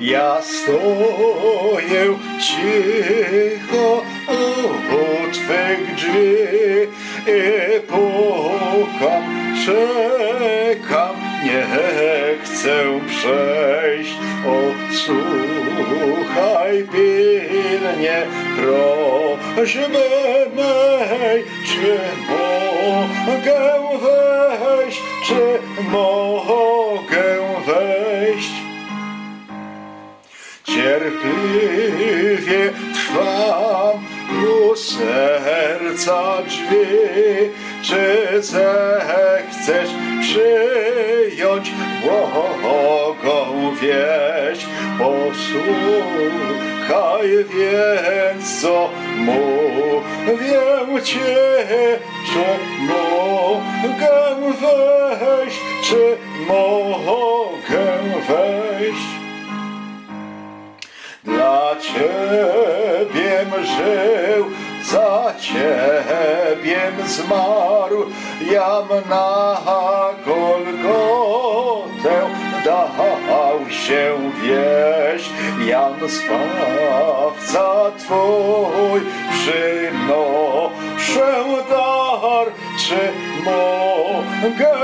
Ja stoję cicho u Twych drzwi i pukam, czekam, nie chcę przejść. O, słuchaj pilnie prośby mej, czy mogę wejść, czy mogę Cierpliwie trwam u serca drzwi, czy zechcesz przyjąć błogą wieść? Posłuchaj więc, co mówię ci, czy mogę wejść, czy mogę wejść? Dla Ciebiem żył, za Ciebiem zmarł, jam na Golgotę dał się wieść, jam Zbawca Twój, przynoszę dar, czy mogę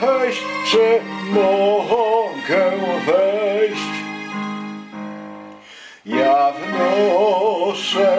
wejść, czy mogę wejść? Ja wnoszę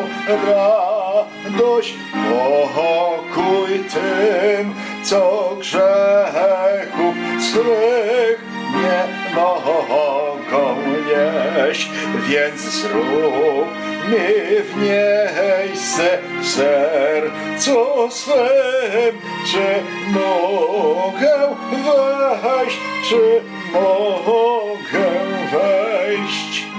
radość, pokój tym, co grzechów swych nie mogą nieść, więc zrób mi w miejsce w sercu swym, czy mogę wejść, czy mogę wejść?